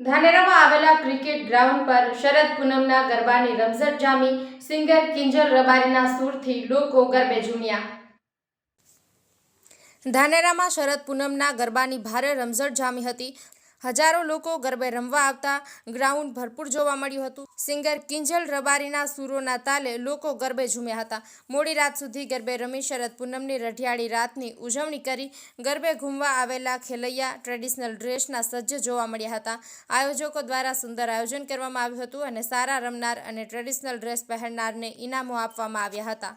ધાનેરામાં આવેલા cricket ground પર શરદ પૂનમના ગરબાની રમઝટ જામી સિંગર કિંજલ રબારીના સૂરથી લોકો ગરબે ઝૂમ્યા. ધાનેરામાં શરદ પૂનમના ગરબાની ભારે રમઝટ જામી હતી. હજારો લોકો ગરબે રમવા આવતા ગ્રાઉન્ડ ભરપૂર જોવા મળ્યું હતું. સિંગર કિંજલ રબારીના સૂરોના તાલે લોકો ગરબે ઝૂમ્યા હતા. મોડી રાત સુધી ગરબે રમી શરદ પૂનમની રઢિયાળી રાતની ઉજવણી કરી ગરબે ઘૂમવા આવેલા ખેલૈયા ટ્રેડિશનલ ડ્રેસના સજ્જ જોવા મળ્યા હતા. આયોજકો દ્વારા સુંદર આયોજન કરવામાં આવ્યું હતું અને સારા રમનાર અને ટ્રેડિશનલ ડ્રેસ પહેરનારને ઇનામો આપવામાં આવ્યા હતા.